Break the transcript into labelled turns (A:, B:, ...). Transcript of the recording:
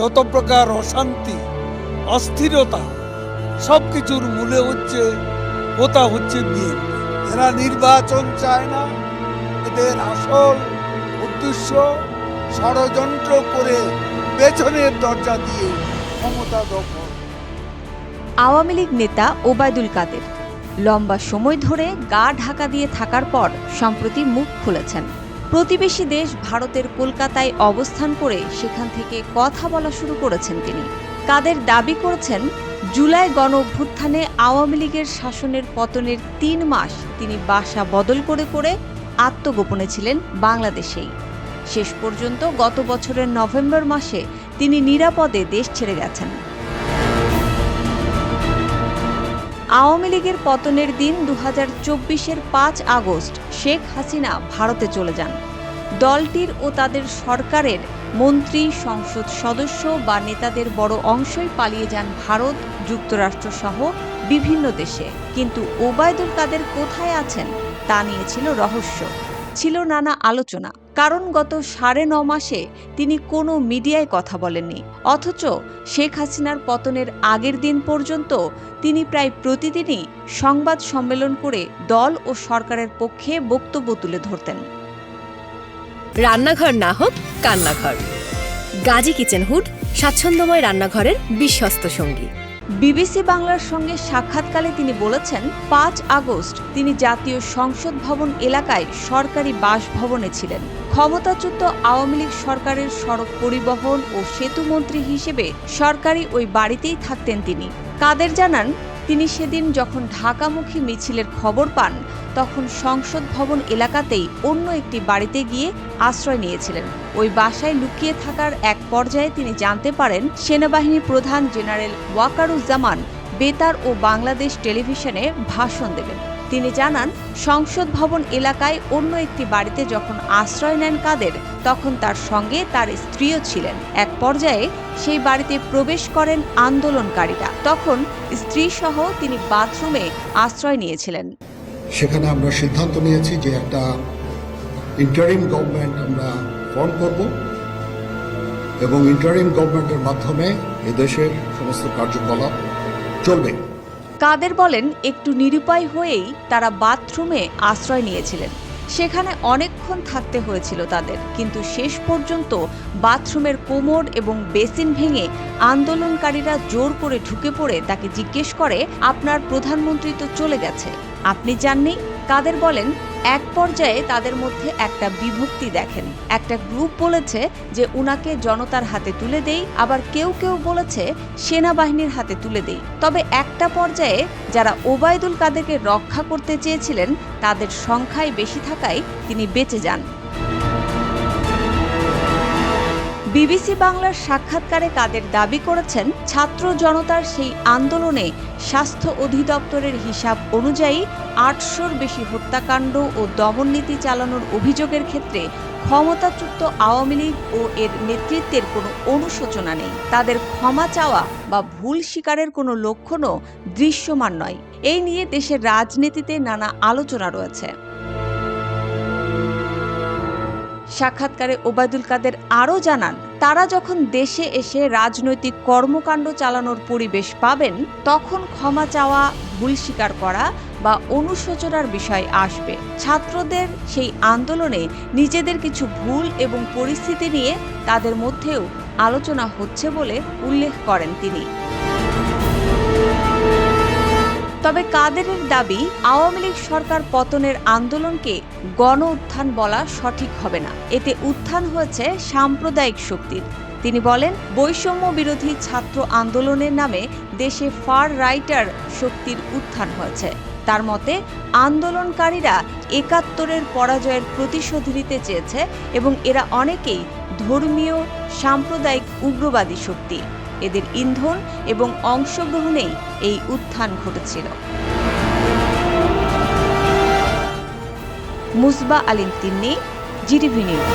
A: যত প্রকার অশান্তি, অস্থিরতা সব কিছুর মূলে হচ্ছে, ওটা হচ্ছে বিএনপি। এরা নির্বাচন চায় না। এদের আসল উদ্দেশ্য ষড়যন্ত্র করে পেছনের দরজা দিয়ে ক্ষমতা দখল।
B: আওয়ামী লীগ নেতা ওবায়দুল কাদের লম্বা সময় ধরে গা ঢাকা দিয়ে থাকার পর সম্প্রতি মুখ খুলেছেন। প্রতিবেশী দেশ ভারতের কলকাতায় অবস্থান করে সেখান থেকে কথা বলা শুরু করেছেন তিনি। কাদের দাবি করেছেন, জুলাই গণ অভ্যুত্থানে আওয়ামী লীগের শাসনের পতনের তিন মাস তিনি বাসা বদল করে করে আত্মগোপনে ছিলেন বাংলাদেশেই। শেষ পর্যন্ত গত বছরের নভেম্বর মাসে তিনি নিরাপদে দেশ ছেড়ে গেছেন। আওয়ামী লীগের পতনের দিন দু হাজার চব্বিশের পাঁচ আগস্ট শেখ হাসিনা ভারতে চলে যান। দলটির ও তাদের সরকারের মন্ত্রী, সংসদ সদস্য বা নেতাদের বড় অংশই পালিয়ে যান ভারত, যুক্তরাষ্ট্র সহ বিভিন্ন দেশে। কিন্তু ওবায়দুল কাদের কোথায় আছেন তা নিয়েছিল রহস্য। ছিল নানা আলোচনা। কারণ গত সাড়ে ন মাসে তিনি কোনো মিডিয়ায় কথা বলেননি। অথচ শেখ হাসিনার পতনের আগের দিন পর্যন্ত তিনি প্রায় প্রতিদিনই সংবাদ সম্মেলন করে দল ও সরকারের পক্ষে বক্তব্য তুলে ধরতেন।
C: রান্নাঘর না হোক, কান্নাঘর। গাজী কিচেন হুড, স্বাচ্ছন্দ্যময় রান্নাঘরের বিশ্বস্ত সঙ্গী।
B: বিবিসি বাংলার সঙ্গে সাক্ষাৎকালে তিনি বলেছেন, পাঁচ আগস্ট তিনি জাতীয় সংসদ ভবন এলাকায় সরকারি বাসভবনে ছিলেন। ক্ষমতাচ্যুত আওয়ামী লীগ সরকারের সড়ক পরিবহন ও সেতু মন্ত্রী হিসেবে সরকারি ওই বাড়িতেই থাকতেন তিনি। কাদের জানান তিনি সেদিন যখন ঢাকামুখী মিছিলের খবর পান, তখন সংসদ ভবন এলাকাতেই অন্য একটি বাড়িতে গিয়ে আশ্রয় নিয়েছিলেন। ওই বাসায় লুকিয়ে থাকার এক পর্যায়ে তিনি জানতে পারেন সেনাবাহিনী প্রধান জেনারেল ওয়াকারুজ্জামান বেতার ও বাংলাদেশ টেলিভিশনে ভাষণ দেবেন। তিনি জানান, সংসদ ভবন এলাকায় অন্য একটি বাড়িতে যখন আশ্রয় নেন কাদের, তখন তার সঙ্গে তার স্ত্রীও ছিলেন। এক পর্যায়ে সেই বাড়িতে প্রবেশ করেন আন্দোলনকারীরা। তখন স্ত্রী সহ তিনি বাথরুমে আশ্রয় নিয়েছিলেন।
D: সেখানে আমরা সিদ্ধান্ত নিয়েছি যে একটা ইন্টারিম গভর্নমেন্ট আমরা ফর্ম করব এবং ইন্টারিম গভর্নমেন্টের মাধ্যমে এদেশের সমস্ত কার্যকলাপ চলবে।
B: কাদের বলেন, একটু নিরুপায় হয়েই তারা বাথরুমে আশ্রয় নিয়েছিলেন। সেখানে অনেকক্ষণ থাকতে হয়েছিল তাদের, কিন্তু শেষ পর্যন্ত বাথরুমের কোমর এবং বেসিন ভেঙে আন্দোলনকারীরা জোর করে ঢুকে পড়ে তাকে জিজ্ঞেস করে, আপনার প্রধানমন্ত্রী তো চলে গেছে, আপনি যাননি? কাদের বলেন, এক পর্যায়ে তাদের মধ্যে একটা বিভক্তি দেখেন। একটা গ্রুপ বলেছে যে উনাকে জনতার হাতে তুলে দেই, আবার কেউ কেউ বলেছে সেনাবাহিনীর হাতে তুলে দেই। তবে একটা পর্যায়ে যারা ওবায়দুল কাদেরকে রক্ষা করতে চেয়েছিলেন, তাদের সংখ্যায় বেশি থাকায় তিনি বেঁচে যান। বিবিসি বাংলার সাক্ষাৎকারে কাদের দাবি করেছেন, ছাত্র জনতার সেই আন্দোলনে স্বাস্থ্য অধিদপ্তরের হিসাব অনুযায়ী আটশোর বেশি হত্যাকাণ্ড ও দমননীতি চালানোর অভিযোগের ক্ষেত্রে ক্ষমতাচ্যুত আওয়ামী লীগ ও এর নেতৃত্বের কোনো অনুশোচনা নেই। তাদের ক্ষমা চাওয়া বা ভুল স্বীকারের কোনো লক্ষণও দৃশ্যমান নয়। এই নিয়ে দেশের রাজনীতিতে নানা আলোচনা রয়েছে। সাক্ষাৎকারে ওবায়দুল কাদের আরও জানান, তারা যখন দেশে এসে রাজনৈতিক কর্মকাণ্ড চালানোর পরিবেশ পাবেন, তখন ক্ষমা চাওয়া, ভুল স্বীকার করা বা অনুশোচনার বিষয় আসবে। ছাত্রদের সেই আন্দোলনে নিজেদের কিছু ভুল এবং পরিস্থিতি নিয়ে তাদের মধ্যেও আলোচনা হচ্ছে বলে উল্লেখ করেন তিনি। তবে কাদেরের দাবি, আওয়ামী লীগ সরকার পতনের আন্দোলনকে গণ উত্থান বলা সঠিক হবে না। এতে উত্থান হয়েছে সাম্প্রদায়িক শক্তির। তিনি বলেন, বৈষম্য বিরোধী ছাত্র আন্দোলনের নামে দেশে ফার রাইটার শক্তির উত্থান হয়েছে। তার মতে, আন্দোলনকারীরা একাত্তরের পরাজয়ের প্রতিশোধ নিতে চেয়েছে এবং এরা অনেকেই ধর্মীয়, সাম্প্রদায়িক উগ্রবাদী শক্তি। এদের ইন্ধন এবং অংশগ্রহণেই এই উত্থান ঘটেছিল। Musba Alim Tinni GTV news.